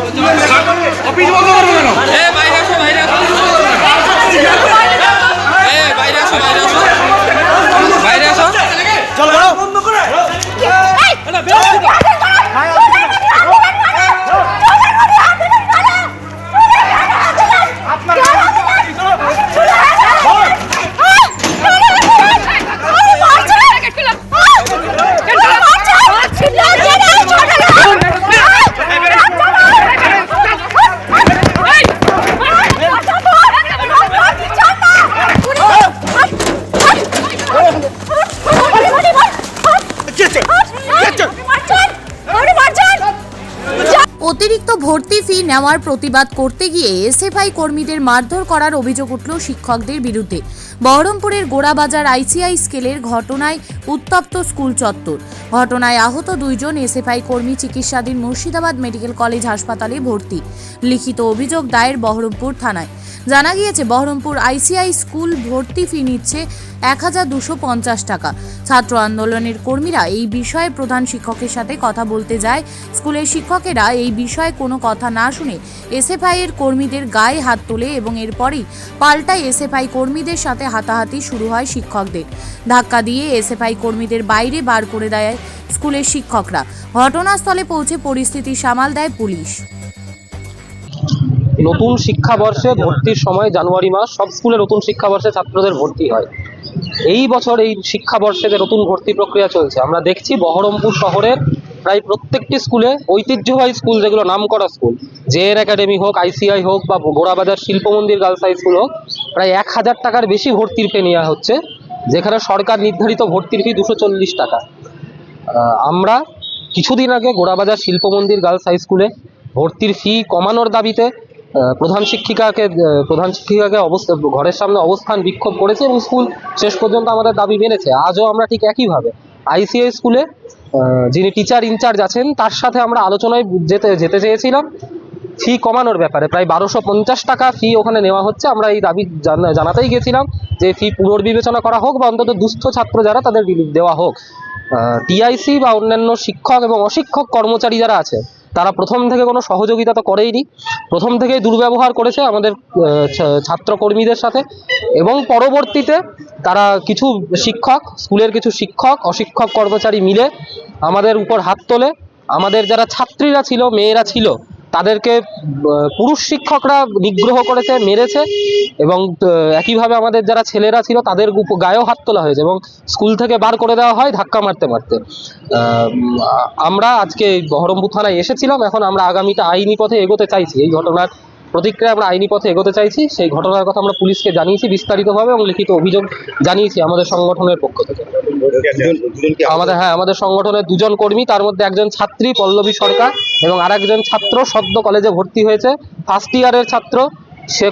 Office বন্ধ করব কেন এ বাইরে আসো বাইরে আসো এ বাইরে আসো বাইরে আসো বাইরে আসো চলো বন্ধ করে ভর্তি ফি নেওয়ার প্রতিবাদ করতে গিয়ে এসএফআই কর্মীদের মারধর করার অভিযোগ উঠল শিক্ষকদের বিরুদ্ধে। বহরমপুরের গোড়াবাজার আইসিআই স্কেলের ঘটনায় উত্তপ্ত স্কুল চত্বর। ঘটনায় আহত দুইজন এসএফআই কর্মী চিকিৎসাধীন মুর্শিদাবাদ মেডিকেল কলেজ হাসপাতালে ভর্তি। লিখিত অভিযোগ দায়ের বহরমপুর থানায়। জানা গিয়েছে, বহরমপুর আইসিআই স্কুল ভর্তি ফি নিচ্ছে এক হাজার দুশো পঞ্চাশ টাকা। ছাত্র আন্দোলনের কর্মীরা এই বিষয়ে প্রধান শিক্ষকের সাথে কথা বলতে যায়। স্কুলের শিক্ষকেরা এই বিষয়ে কোনো কথা না শুনে এসএফআই এর কর্মীদের গায়ে হাত তোলে এবং এরপরেই পাল্টায় এসএফআই কর্মীদের সাথে হাতাহাতি শুরু হয় শিক্ষকদের। ধাক্কা দিয়ে এসএফআই কর্মীদের বাইরে বার করে দেয় স্কুলের শিক্ষকরা। ঘটনাস্থলে পৌঁছে পরিস্থিতি সামাল দেয় পুলিশ। নতুন শিক্ষাবর্ষে ভর্তির সময় জানুয়ারি মাস সব স্কুলে নতুন শিক্ষাবর্ষে ছাত্রদের ভর্তি হয়। এই বছর এই শিক্ষাবর্ষে যে নতুন ভর্তি প্রক্রিয়া চলছে, আমরা দেখছি বহরমপুর শহরের প্রায় প্রত্যেকটি স্কুলে ঐতিহ্যবাহী স্কুল যেগুলো নামকরা স্কুল, জেএন একাডেমি হোক, আইসিআই হোক বা গোড়াবাজার শিল্প মন্দির গার্লস হাই স্কুল হোক, প্রায় এক হাজার টাকার বেশি ভর্তির ফি নেওয়া হচ্ছে। যেখানে সরকার নির্ধারিত ভর্তির ফি দুশো চল্লিশ টাকা। আমরা কিছুদিন আগে গোড়াবাজার শিল্প মন্দির গার্লস হাই স্কুলে ভর্তির ফি কমানোর দাবিতে প্রধান শিক্ষিকাকে প্রধান শিক্ষিকাকে অবস্থা, ঘরের সামনে অবস্থান বিক্ষোভ করেছে এবং স্কুল শেষ পর্যন্ত আমাদের দাবি মেনেছে। আজও আমরা ঠিক একইভাবে আইসিআই স্কুলে যিনি টিচার ইনচার্জ আছেন, তার সাথে আমরা আলোচনায় যেতে যেতে চেয়েছিলাম। ফি কমানোর ব্যাপারে। প্রায় বারোশো পঞ্চাশ টাকা ফি ওখানে নেওয়া হচ্ছে। আমরা এই দাবি জানা- জানাতেই গেছিলাম যে ফি পুনর্বিবেচনা করা হোক বা অন্তত দুস্থ ছাত্র যারা তাদের রিলিফ দেওয়া হোক। টিআইসি বা অন্যান্য শিক্ষক এবং অশিক্ষক কর্মচারী যারা আছে তারা প্রথম থেকে কোনো সহযোগিতা তো করেইনি। প্রথম থেকেই দুর্ব্যবহার করেছে আমাদের আহ, ছা- ছাত্র কর্মীদের সাথে এবং পরবর্তীতে তারা কিছু শিক্ষক স্কুলের কিছু শিক্ষক অশিক্ষক কর্মচারী মিলে আমাদের উপর হাত তোলে। আমাদের যারা ছাত্রীরা ছিল মেয়েরা ছিল তাদেরকে পুরুষ শিক্ষকরা নিগ্রহ করেছে, মেরেছে এবং একইভাবে আমাদের যারা ছেলেরা ছিল তাদের গায়েও হাত তোলা হয়েছে এবং স্কুল থেকে বার করে দেওয়া হয় ধাক্কা মারতে মারতে। আমরা আজকে বহরমপুর থানায় এসেছিলাম, এখন আমরা আগামীটা আইনি পথে এগোতে চাইছি। এই ঘটনার প্রতিক্রিয়া আমরা আইনি পথে এগোতে চাইছি সেই ঘটনার কথা আমরা পুলিশকে জানিয়েছি বিস্তারিতভাবে এবং লিখিত অভিযোগ জানিয়েছি আমাদের সংগঠনের পক্ষ থেকে। আমাদের হ্যাঁ আমাদের সংগঠনের দুজন কর্মী তার মধ্যে একজন ছাত্রী পল্লবী সরকার এবং আরেকজন ছাত্র সদ্য কলেজে ভর্তি হয়েছে। ফার্স্ট ইয়ারের ছাত্র সে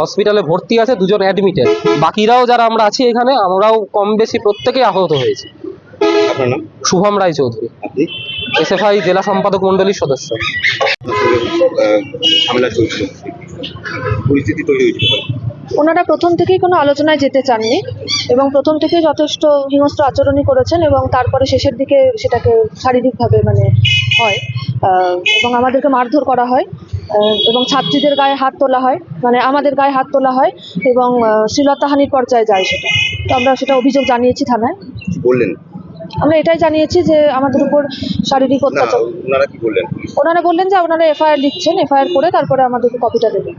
হসপিটালে ভর্তি আছে দুজন অ্যাডমিটেড বাকিরাও যারা আমরা আছি এখানে আমরাও কম বেশি প্রত্যেকেই আহত হয়েছি। শুভম রায় চৌধুরী। এসএফআই জেলা সম্পাদক মণ্ডলীর সদস্য। পরিস্থিতি তৈরি হয়েছিল। ওনারা প্রথম থেকেই কোনো আলোচনায় যেতে চাননি এবং প্রথম থেকেই যথেষ্ট হিংস্র আচরণই করেছেন এবং তারপরে শেষের দিকে সেটাকে শারীরিকভাবে মানে হয়। আহ, এবং আমাদেরকে মারধর করা হয়। আহ, এবং ছাত্রীদের গায়ে হাত তোলা হয়। মানে আমাদের গায়ে হাত তোলা হয় এবং শ্লীলতাহানির পর্যায়ে যায় সেটা। তো আমরা সেটা অভিযোগ জানিয়েছি থানায়। বললেন? আমরা এটাই জানিয়েছি যে আমাদের উপর শারীরিক অত্যাচার। ওনারা কি বললেন? ওনারা বললেন যে ওনারা এফআইআর লিখছেন এফআইআর করে তারপরে আমাদেরকে কপিটা দেবেন।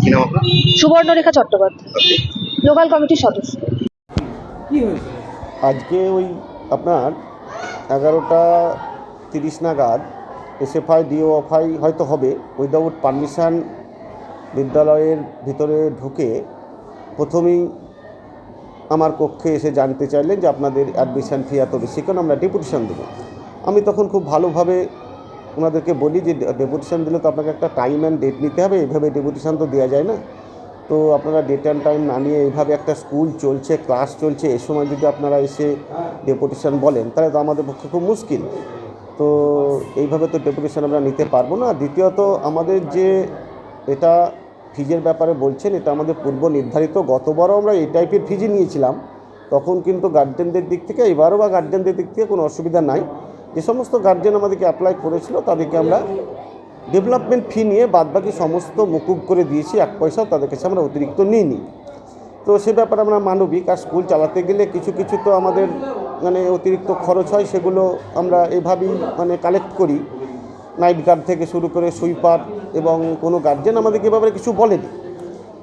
কি নাম আপনার? সুবর্ণরেখা চট্টোপাধ্যায় লোকাল কমিটির সদস্য। আজকে ওই আপনার এগারোটা তিরিশ নাগাদ এসএফআই ডিওএফআই হয়তো হবে উইদাউট পারমিশন বিদ্যালয়ের ভিতরে ঢুকে প্রথমেই আমার কক্ষে এসে জানতে চাইলেন যে আপনাদের অ্যাডমিশান ফি এত বেশি কেন আমরা ডেপুটেশন দেবো। আমি তখন খুব ভালোভাবে ওনাদেরকে বলি যে ডেপুটেশন দিলে তো আপনাকে একটা টাইম অ্যান্ড ডেট নিতে হবে, এভাবে ডেপুটেশন তো দেওয়া যায় না। তো আপনারা ডেট অ্যান্ড টাইম না নিয়ে এইভাবে একটা স্কুল চলছে ক্লাস চলছে এই সময় যদি আপনারা এসে ডেপুটেশন বলেন, তাহলে তো আমাদের পক্ষে খুব মুশকিল। তো এইভাবে তো ডেপুটেশান আমরা নিতে পারব না। দ্বিতীয়ত আমাদের যে এটা ফিজের ব্যাপারে বলছেন, এটা আমাদের পূর্ব নির্ধারিত গতবারও আমরা এই টাইপের ফিজি নিয়েছিলাম। তখন কিন্তু গার্জেনদের দিক থেকে, এবারও বা গার্জেনদের দিক থেকে কোনো অসুবিধা নাই। যে সমস্ত গার্জেন আমাদেরকে অ্যাপ্লাই করেছিল, তাদেরকে আমরা ডেভেলপমেন্ট ফি নিয়ে বাদবাকি সমস্ত মুকুব করে দিয়েছি, এক পয়সাও তাদের কাছে আমরা অতিরিক্ত নিইনি। তো সে ব্যাপারে আমরা মানবিক, আর স্কুল চালাতে গেলে কিছু কিছু তো আমাদের মানে অতিরিক্ত খরচ হয়, সেগুলো আমরা এভাবেই মানে কালেক্ট করি। নাইট গার্ড থেকে শুরু করে সুইপার এবং কোনো গার্জেন আমাদেরকে ব্যাপারে কিছু বলেনি।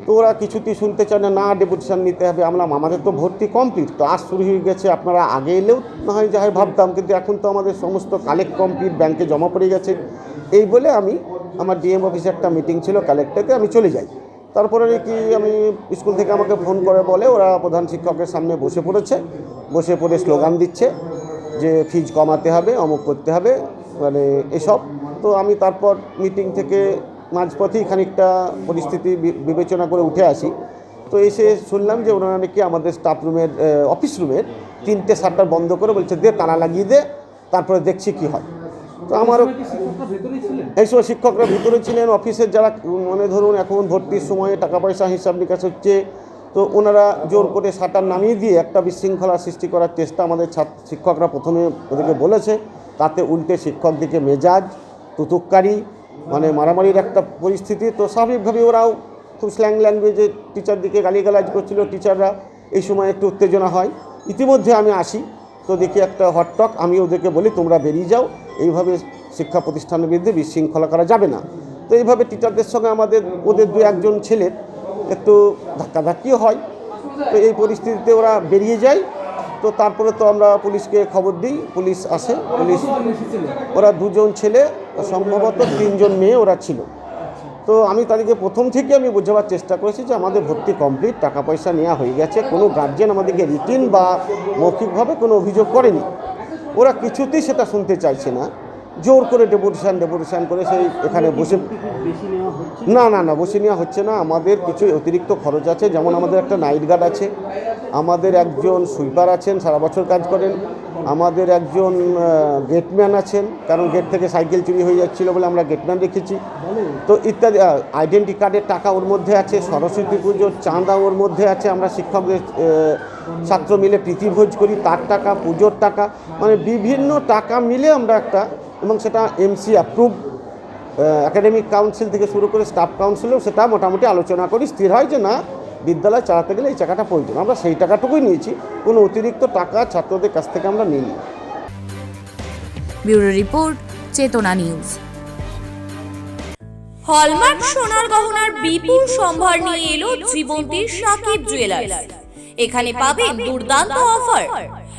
তো ওরা কিছুতেই শুনতে চায় না না ডেপুটেশন নিতে হবে। আমরা আমাদের তো ভর্তি কমপ্লিট ক্লাস শুরু হয়ে গেছে, আপনারা আগে এলেও না হয় যা হয় ভাবতাম, কিন্তু এখন তো আমাদের সমস্ত কালেক্ট কমপ্লিট ব্যাংকে জমা পড়ে গেছে। এই বলে আমি আমার ডিএম অফিসে একটা মিটিং ছিল কালেক্টরেতে আমি চলে যাই। তারপরে কি আমি স্কুল থেকে আমাকে ফোন করে বলে ওরা প্রধান শিক্ষকের সামনে বসে পড়েছে। বসে পড়ে স্লোগান দিচ্ছে যে ফিজ কমাতে হবে, অমুক করতে হবে। মানে এসব। তো আমি তারপর মিটিং থেকে মাঝপথেই খানিকটা পরিস্থিতি বিবেচনা করে উঠে আসি। তো এসে শুনলাম যে ওনারা নাকি আমাদের স্টাফ রুমের অফিস রুমের তিনটে শাটার বন্ধ করে বলছে দে তালা লাগিয়ে দে তারপরে দেখছি কি হয়। তো আমারও এইসব শিক্ষকরা ভিতরে ছিলেন অফিসের যারা মানে ধরুন এখন ভর্তির সময়ে টাকা পয়সা হিসাব নিকাশ হচ্ছে তো ওনারা জোর করে শাটার নামিয়ে দিয়ে একটা বিশৃঙ্খলা সৃষ্টি করার চেষ্টা আমাদের ছাত্র শিক্ষকরা প্রথমে ওদেরকে বলেছে, তাতে উল্টে শিক্ষকদিকে মেজাজ, তুতুককারী মানে মারামারির একটা পরিস্থিতি। তো স্বাভাবিকভাবে ওরাও খুব স্ল্যাং ল্যাঙ্গুয়েজে টিচার দিকে গালিগালাজ করছিল টিচাররা এই সময় একটু উত্তেজনা হয়। ইতিমধ্যে আমি আসি, তো দেখি একটা হটটক আমি ওদেরকে বলি, তোমরা বেরিয়ে যাও, এইভাবে শিক্ষা প্রতিষ্ঠানের বিরুদ্ধে বিশৃঙ্খলা করা যাবে না। তো এইভাবে টিচারদের সঙ্গে আমাদের, ওদের দু একজন ছেলের একটু ধাক্কাধাক্কিও হয়। তো এই পরিস্থিতিতে ওরা বেরিয়ে যায়। তো তারপরে তো আমরা পুলিশকে খবর দিই, পুলিশ আসে, পুলিশ ওরা দুজন ছেলে, সম্ভবত তিনজন মেয়ে ওরা ছিল। তো আমি তাদেরকে প্রথম থেকে আমি বোঝাবার চেষ্টা করেছি যে আমাদের ভর্তি কমপ্লিট টাকা পয়সা নেওয়া হয়ে গেছে। কোনো গার্জেন আমাদেরকে রিটিন বা মৌখিকভাবে কোনো অভিযোগ করেনি। ওরা কিছুতেই সেটা শুনতে চাইছে না। জোর করে ডেপুটেশন ডেপুটেশন করে সেই এখানে বসে না না না, বসে নেওয়া হচ্ছে না। আমাদের কিছু অতিরিক্ত খরচ আছে। যেমন আমাদের একটা নাইট গার্ড আছে। আমাদের একজন সুইপার আছেন, সারা বছর কাজ করেন। আমাদের একজন গেটম্যান আছেন। কারণ গেট থেকে সাইকেল চুরি হয়ে যাচ্ছিল বলে আমরা গেটম্যান রেখেছি। তো ইত্যাদি আইডেন্টি কার্ডের টাকা ওর মধ্যে আছে, সরস্বতী পুজোর চাঁদা ওর মধ্যে আছে। আমরা শিক্ষকদের ছাত্র মিলে প্রীতিভোজ করি। তার টাকা, পুজোর টাকা মানে বিভিন্ন টাকা মিলে আমরা একটা এবং সেটা এমসি অ্যাপ্রুভ একাডেমিক কাউন্সিল থেকে শুরু করে স্টাফ কাউন্সিলেও সেটা মোটামুটি আলোচনা করি। স্থির হয় যে না, বিদ্যালয় চালাতে গেলে এই টাকাটা প্রয়োজন। আমরা সেই টাকাটুকুই নিয়েছি। কোনো অতিরিক্ত টাকা ছাত্রদের কাছ থেকে আমরা নিইনি। Bureau report, Chetana news. Hallmark সোনার গহনার বিপুল সম্ভার নিয়ে এলো জীবন্তীর সাকিব জুয়েলার্স এখানে পাবেন দুর্দান্ত অফার